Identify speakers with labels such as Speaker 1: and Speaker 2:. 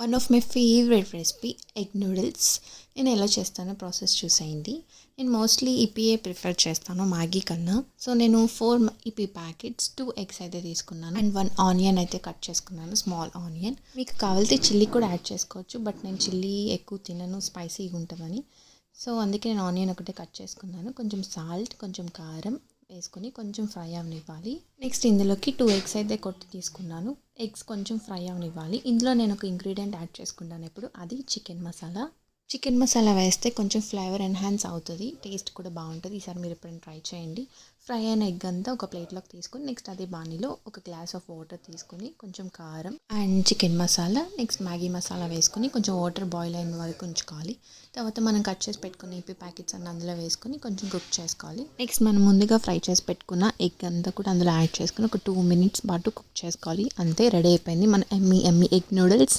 Speaker 1: One of my favourite recipe egg noodles నేను ఎలా చేస్తానో ప్రాసెస్ చూసేయండి. నేను మోస్ట్లీ ఈపీఏ ప్రిఫర్ చేస్తాను మ్యాగీ కన్నా. సో నేను four Yippee packets two eggs అయితే తీసుకున్నాను. అండ్ వన్ ఆనియన్ అయితే కట్ చేసుకున్నాను స్మాల్ ఆనియన్ మీకు కావాలితే చిల్లీ కూడా యాడ్ చేసుకోవచ్చు బట్ నేను చిల్లీ ఎక్కువ తినను స్పైసీగా ఉంటుందని. సో అందుకే నేను ఆనియన్ ఒకటే కట్ చేసుకున్నాను. కొంచెం సాల్ట్ కొంచెం కారం వేసుకొని కొంచెం ఫ్రై అవనివ్వాలి. నెక్స్ట్ ఇందులోకి టూ ఎగ్స్ అయితే కొట్టి తీసుకున్నాను. ఎగ్స్ కొంచెం ఫ్రై అవనివ్వాలి. ఇందులో నేను ఒక ఇంగ్రీడియంట్ యాడ్ చేసుకుంటాను. ఇప్పుడు అది చికెన్ మసాలా చికెన్ మసాలా వేస్తే కొంచెం ఫ్లేవర్ ఎన్హాన్స్ అవుతుంది. టేస్ట్ కూడా బాగుంటుంది. ఈసారి మీరు ఎప్పుడైనా ట్రై చేయండి. ఫ్రై అయిన ఎగ్ అంతా ఒక ప్లేట్లోకి తీసుకొని నెక్స్ట్ అదే బాణీలో ఒక గ్లాస్ ఆఫ్ వాటర్ తీసుకొని కొంచెం కారం and chicken masala next Maggi masala వేసుకొని కొంచెం వాటర్ బాయిల్ అయిన వరకు ఉంచుకోవాలి. తర్వాత మనం కట్ చేసి పెట్టుకున్న ఇప్పి ప్యాకెట్స్ అన్ని అందులో వేసుకొని కొంచెం కుక్ చేసుకోవాలి. నెక్స్ట్ మనం ముందుగా ఫ్రై చేసి పెట్టుకున్న ఎగ్ అంతా కూడా అందులో యాడ్ చేసుకుని ఒక టూ మినిట్స్ పాటు కుక్ చేసుకోవాలి. అంతే రెడీ అయిపోయింది. మన ఎమ్మి ఎమ్మి ఎగ్ నూడిల్స్